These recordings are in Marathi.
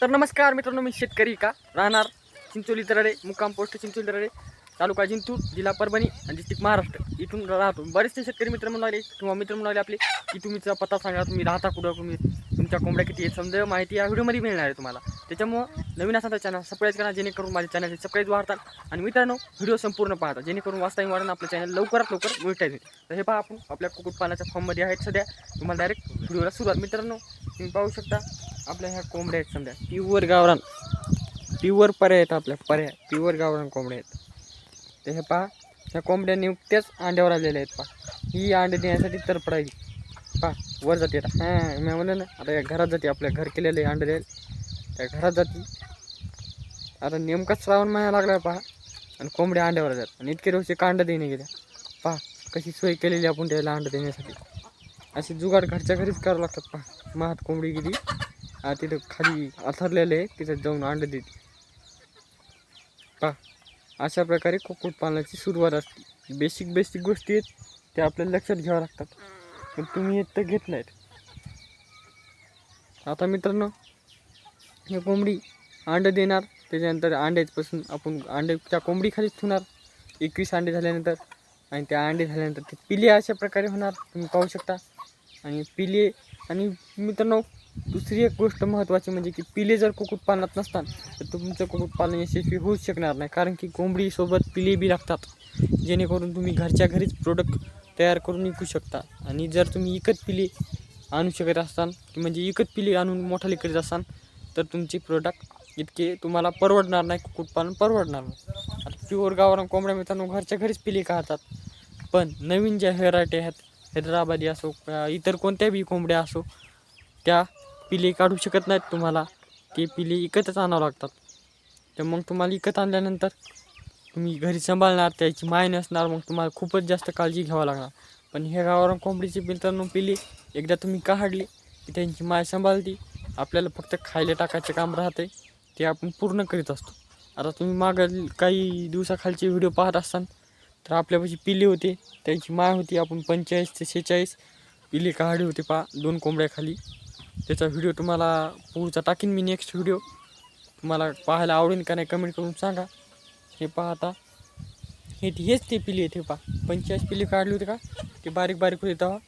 तर नमस्कार मित्रांनो मी शेतकरी का राहणार चिंचोली तरडे मुक्काम पोस्ट चिंचोली तरडे तालुका जिंतूर जिल्हा परभणी आणि डिस्ट्रिक्ट महाराष्ट्र. इथून राहतो. बरेचसे शेतकरी मित्र म्हणून लागले किंवा मित्र म्हणून लागले आपले की तुम्हीचा पत्ता सांगा तुम्ही राहता कुठं तुम्ही तुमच्या कोंबड्या किती आहेत समजा माहिती या व्हिडिओमध्ये मिळणार आहे तुम्हाला. त्याच्यामुळं नवीन असा चॅनल सबस्क्राईब करा जेणेकरून माझ्या चॅनलचे सबस्क्राईब वाढतात. आणि मित्रांनो व्हिडिओ संपूर्ण पाहता जेणेकरून वाचता वाढून आपलं चॅनल लवकरात लवकर मिळता येईल तर हे पहा आपण आपल्या कुक्कुटपालनाच्या फॉर्ममध्ये आहेत सध्या. तुम्हाला डायरेक्ट व्हिडिओला सुरुवात. मित्रांनो तुम्ही पाहू शकता आपल्या ह्या कोंबड्या आहेत समजा. प्युअर गावरान. प्युअर पर्याय आहेत आपल्या. पर्याय. प्युअर गावरान कोंबड्या आहेत. तर हे पहा ह्या कोंबड्या नुकत्याच अंड्यावर आलेल्या आहेत पहा. ही अंडे देण्यासाठी तरपडायची. पहा वर जाते आता. हां मी म्हणलं ना आता या घरात जाते. आपल्या घर केलेले अंडे द्यायला. त्या घरात जाते. आता नेमकाच श्रावण महिना लागला पहा. आणि कोंबड्या अंड्यावर जातात. आणि इतके दिवस कांड देणे गेल्या पहा कशी सोय केलेली आपण त्याला अंडं देण्यासाठी. असे जुगाड घरच्या घरीच करावं लागतात पहा. महात कोंबडी गेली. तिथं खाली आथरलेले आहे तिथं जाऊन अंडे देते पा अशा प्रकारे कुक्कुटपालनाची सुरुवात असते. बेसिक बेसिक गोष्टी आहेत त्या आपल्याला लक्षात घ्याव्या लागतात. पण तुम्ही येत तर घेत नाहीत. आता मित्रांनो हे कोंबडी अंडे देणार त्याच्यानंतर अंड्यापासून आपण अंडे त्या कोंबडीखालीच ठेवणार. एकवीस अंडे झाल्यानंतर आणि त्या अंडे झाल्यानंतर ते पिले अशा प्रकारे होणार तुम्ही पाहू शकता. आणि पिले आणि मित्रांनो दुसरी एक गोष्ट महत्त्वाची म्हणजे की पिले जर कुक्कुटपालनात नसतात तर तुमचं कुक्कुटपालन यशस्वी होऊच शकणार नाही. कारण की कोंबडीसोबत पिले बी लागतात जेणेकरून तुम्ही घरच्या घरीच प्रोडक्ट तयार करून विकू शकता. आणि जर तुम्ही इकत पिले आणू शकत असाल की म्हणजे इकत पिले आणून मोठाले करीत असाल तर तुमची प्रोडक्ट इतके तुम्हाला परवडणार नाही कुक्कुटपालन परवडणार नाही. प्युअर गावरान कोंबड्या मित्रांनो घरच्या घरीच पिले खातात. पण नवीन ज्या व्हेरायटी आहेत हैदराबादी असो इतर कोणत्या बी कोंबड्या असो त्या पिले काढू शकत नाहीत तुम्हाला. ते पिले इकतच आणावं लागतात. तर मग तुम्हाला इकत आणल्यानंतर तुम्ही घरी सांभाळणार त्याची माय नसणार मग तुम्हाला खूपच जास्त काळजी घ्यावं लागणार. पण हे गावावरून कोंबडीची मित्रांनो पिली एकदा तुम्ही काढली की त्यांची माय सांभाळती. आपल्याला फक्त खायला टाकायचं काम राहते ते आपण पूर्ण करीत असतो. आता तुम्ही मागं काही दिवसाखालचे व्हिडिओ पाहत असताना तर आपल्यापाशी पिले होते. त्यांची माय होती. आपण पंचेचाळीस ते शेहेचाळीस पिली काढली होती पा दोन कोंबड्याखाली त्याचा व्हिडिओ तुम्हाला पुढचा टाकीन मी नेक्स्ट व्हिडिओ तुम्हाला पाहायला आवडेल का नाही कमेंट करून सांगा. हे पहा आता. हे हेच ते पिली आहेत हे पहा. पंचेचाळीस पिली काढली होती का? ते बारीक बारीक होते तेव्हा.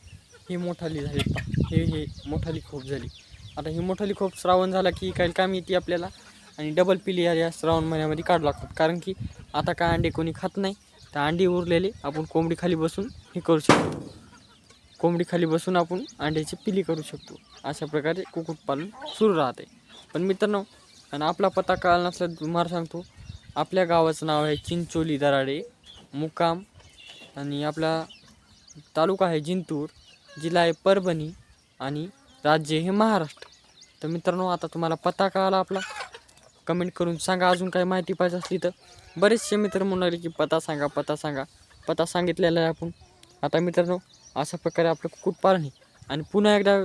हे मोठाली झाली पा हे हे मोठाली खोप झाली. आता ही मोठाली खोप श्रावण झाला की काही काम येते आपल्याला. आणि डबल पिली या या श्रावण महिन्यामध्ये काढू लागतात. कारण की आता काय अंडे कोणी खात नाही. तर अंडी उरलेली आपण कोंबडी खाली बसून हे करू शकतो. कोंबडी खाली बसून आपण अंड्याची पिली करू शकतो. अशा प्रकारे कुक्कुटपालन सुरू राहते. पण मित्रांनो आणि आपला पत्ता कळाला नसला तुम्हाला सांगतो आपल्या गावाचं नाव आहे चिंचोली दराडे मुक्काम आणि आपला तालुका आहे जिंतूर जिल्हा आहे परभणी आणि राज्य हे महाराष्ट्र. तर मित्रांनो आता तुम्हाला पत्ता कळाला आपला. कमेंट करून सांगा अजून काही माहिती पाहिजे असली तर. बरेचसे मित्र म्हणाले की पत्ता सांगा पत्ता सांगा. पत्ता सांगितलेला आहे आपण. आता मित्रांनो अशा प्रकारे आपलं कुक्कुटपालन आहे आणि पुन्हा एकदा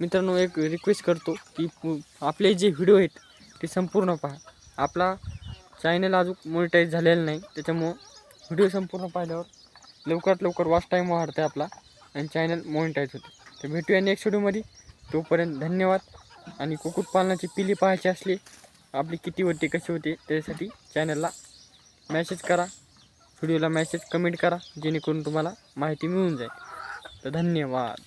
मित्रांनो एक रिक्वेस्ट करतो की आपले जे व्हिडिओ आहेत ते संपूर्ण पहा. आपला चॅनल अजून मोनिटाईज झालेला नाही. त्याच्यामुळं व्हिडिओ संपूर्ण पाहिल्यावर लवकरात लवकर वॉच टाईम वाढते आपला आणि चॅनल मोनिटाईज होते तर भेटूया नेक्स्ट व्हिडिओमध्ये तोपर्यंत धन्यवाद. आणि कुक्कुटपालनाची पिली पाहायची असली आपली किती होते कशी होते त्यासाठी चॅनलला मॅसेज करा. व्हिडिओला मॅसेज कमेंट करा जेणेकरून तुम्हाला माहिती मिळून जाईल. तर धन्यवाद.